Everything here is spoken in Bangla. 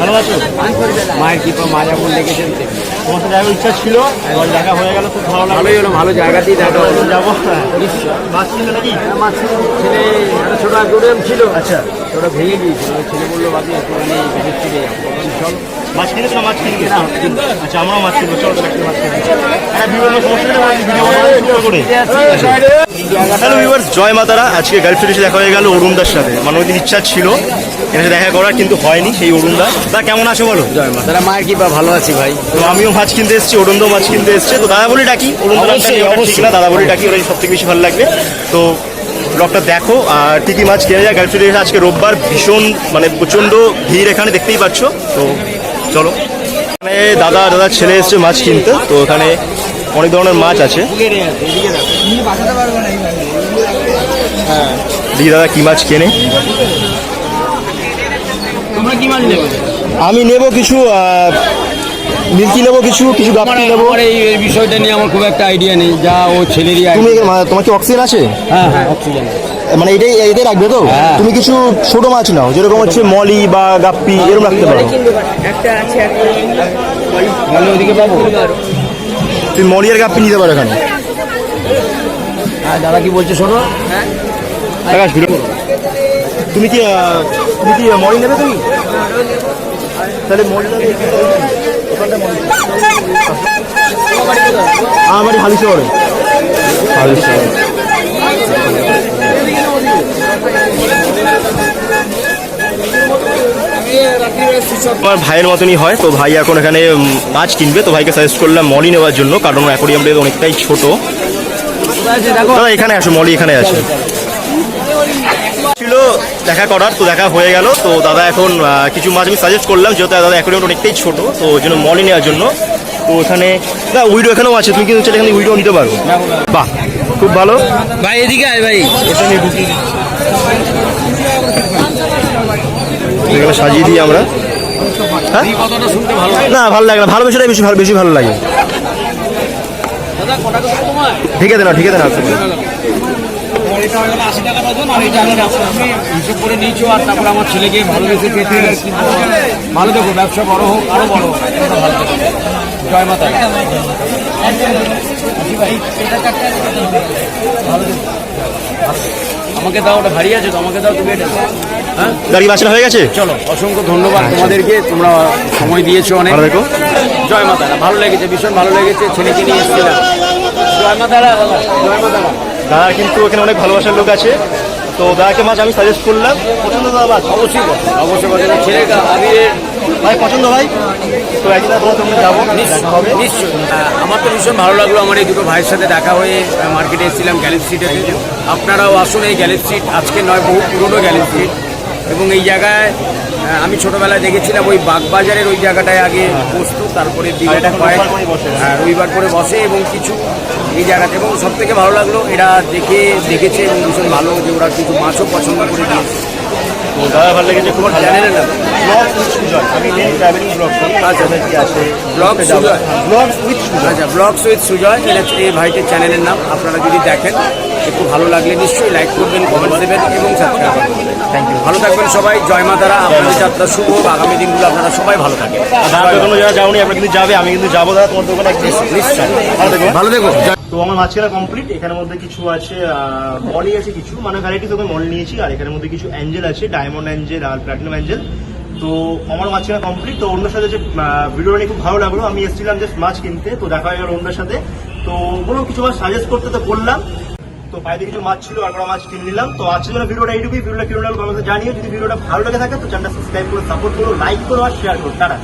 ভালো আছো মায়ের কৃপা মা যেমন লেগেছেন তোমার সাথে যাওয়ার ইচ্ছা ছিল একবার দেখা হয়ে গেল খুব ভালো লাগল। ভালোই হলো ভালো জায়গাতেই দেখা হলো। যাব মাছ কিনলে নাকি আমার ছেলে একটা ছোট অ্যাকোরিয়াম ছিল। আচ্ছা। ওটা ভেঙে গিয়েছিল ছেলে বলল বাদি একটুখানি ভেঙে ছিল চল। মাছ মাছ আচ্ছা আমরাও মাছ কিনবো চলো মাছ কিনবো বিভিন্ন সমস্যা করে। জয় মাতারা আজকে গার্লফ্রেন্ড এসে দেখা হয়ে গেল অরুণদার সাথে। মানে ওই দিন ইচ্ছা ছিল এসে দেখা করার কিন্তু হয়নি সেই অরুণদা। তা কেমন আছো বলো? তারা মায়ের কৃপা ভালো আছি ভাই। তো আমিও মাছ কিনতে এসেছি অরুণদাও মাছ কিনতে এসছে। তো দাদা বলে ডাকি অরুণদা অবশ্যই, অবশ্যই। না দাদা বলে ডাকি ওরাই সব থেকে বেশি ভালো লাগবে। তো ব্লগটা দেখো আর টিকি মাছ কেনা যায় এসে আজকে রোববার ভীষণ মানে প্রচণ্ড ভিড় এখানে দেখতেই পাচ্ছ। তো চলো। এখানে দাদা দাদা ছেলে এসছে মাছ কিনতে তো এখানে অনেক ধরনের মাছ আছে। দিদি দাদা কি মাছ কেনে? কি আমি নেব কিছু মিল্কি নেব কিছু কিছু গাপ্পি নেব। আমার এই বিষয়টা নিয়ে আমার খুব একটা আইডিয়া নেই যা ও ছেলেরই তুমি তোমার কি অক্সিজেন আছে? হ্যাঁ হ্যাঁ অক্সিজেন মানে এটাই এটাই রাখবে তো? হ্যাঁ। তুমি কিছু ছোট মাছ নাও যেরকম হচ্ছে মলি বা গাপ্পি এরকম রাখতে পারো। মানে ওদিকে পাবো? তুমি মলি আর গাপ্পি নিতে পারো এখানে। হ্যাঁ দাদা কি বলছে শোনো? আকাশ ভিডিও তুমি কি তুমি কি নেবে তুমি? তাহলে আমার বাড়ি হালি শহরে হালি শহরে আমার ভাইয়ের মতনই হয় তো ভাই এখন এখানে মাছ কিনবে তো ভাইকে সাজেস্ট করলাম মলি নেওয়ার জন্য কারণ অ্যাকোরিয়ামটা অনেকটাই ছোট। দাদা এখানে আসো মলি এখানে আছে। ছিল দেখা করার তো দেখা হয়ে গেল। তো দাদা এখন কিছু মাছ আমি সাজেস্ট করলাম যেহেতু দাদা অ্যাকোরিয়ামটা অনেকটাই ছোট তো ওই জন্য মলি নেওয়ার জন্য। তো ওখানে না উইডো এখানেও আছে তুমি কিন্তু এখানে উইডো নিতে পারো? বাহ খুব ভালো। ভাই এদিকে আয় ভাই। এখানে সাজিয়ে দিই আমরা। হ্যাঁ? শুনতে ভালো লাগে না ভালো না ভালোবাসাটাই বেশি ভালো বেশি ভালো লাগে। ঠিক আছে না ঠিক আছে না এটা আশি টাকা ডজন আর এটা আমি আমি হিসেব করে নিয়েছি আর তারপরে আমার ছেলেকে ভালোবেসে পেতে ভালো দেখো ব্যবসা বড় হোক আরও বড় হোক ভালো দেখো জয় মাতা ভালো দেখো। আমাকে দাও ওটা ভারী আছে তো আমাকে দাও তুমি এটা হ্যাঁ? গাড়ি বাছনা হয়ে গেছে? চলো অসংখ্য ধন্যবাদ তোমাদেরকে তোমরা সময় দিয়েছ অনেক। জয় মাতারা ভালো লেগেছে ভীষণ ভালো লেগেছে ছেলেকে নিয়ে এসেছিলাম। জয় মাতারা দাদা জয় মাতারা। দাদা কিন্তু এখানে অনেক ভালোবাসার লোক আছে। তো দাদাকে মাছ আমি সাজেস্ট করলাম পছন্দ দাদা মাছ অবশ্যই অবশ্যই। ছেলেকে আবিরের ভাই পছন্দ ভাই? তো একদিন আপনার তোমরা যাব হবে। নিশ্চয়ই আমার তো ভীষণ ভালো লাগল আমার এই দুটো ভাইয়ের সাথে দেখা হয়ে মার্কেটে এসেছিলাম গ্যালেপ সিটেতে আপনারাও আসুন এই গ্যালেপ সিট আজকে নয় বহু পুরনো গ্যালেপ সিট এবং এই জায়গায় আমি ছোটবেলায় দেখেছিলাম ওই বাগবাজারের ওই জায়গাটায় আগে বসতো তারপরে কয়েক রবিবার হ্যাঁ। রবিবার করে বসে এবং কিছু এই জায়গাতে। এবং সব থেকে ভালো লাগল এরা দেখে দেখেছে এবং ভীষণ ভালো যে ওরা কিছু মাছও পছন্দ করে দিয়েছে। দাদা ভালো লেগেছে? খুব ভালো নাম ব্লগ উইথ সুজয় আমি মেন ট্রাভেলিং ব্লগ করি আচ্ছা। কি আছে blog Sujoy. Blog with Sujoy আচ্ছা ব্লগস উইথ সুজয় এটা এই ভাইটির চ্যানেলের নাম আপনারা যদি দেখেন একটু ভালো লাগলে নিশ্চয়ই লাইক করবেন কমেন্ট দেবেন এবং সাবস্ক্রাইব করবেন। থ্যাংক ইউ ভালো থাকবেন সবাই জয় মা তারা আপনাদের যাত্রা শুভ আগামী দিনগুলো আপনারা সবাই ভালো থাকেন। কোনো যাওনি আমরা কিন্তু যাবে আমি কিন্তু যাব দাদা তোমার দোকানে নিশ্চয়ই ভালো দেখো তো আমার মাছ কমপ্লিট এখানের মধ্যে কিছু আছে মলি আছে কিছু মানে ভ্যারাইটি তোকে মল নিয়েছি আর এখানের মধ্যে কিছু অ্যাঞ্জেল আছে ডায়মন্ড অ্যাঞ্জেল আর প্ল্যাটিনাম অ্যাঞ্জেল তো আমার মাছ কেনা কমপ্লিট তো অন্যের সাথে যে ভিডিওটা নিয়ে খুব ভালো লাগল। আমি এসেছিলাম জাস্ট মাছ কিনতে, তো দেখা হয়ে গেল অন্যের সাথে। তো বলো কিছু মাছ সাজেস্ট করতে তো করলাম তো বাইরে কিছু মাছ ছিল, আর মাছ কিনে নিলাম। তো আজকে জন্য ভিডিওটা এইটুকুই ভিডিওটা কিনে নিলাম আমাকে জানিও। যদি ভিডিওটা ভালো লেগে থাকে, তো চ্যানেলটা সাবস্ক্রাইব করে সাপোর্ট করো লাইক করো, আর শেয়ার করো। টাটা।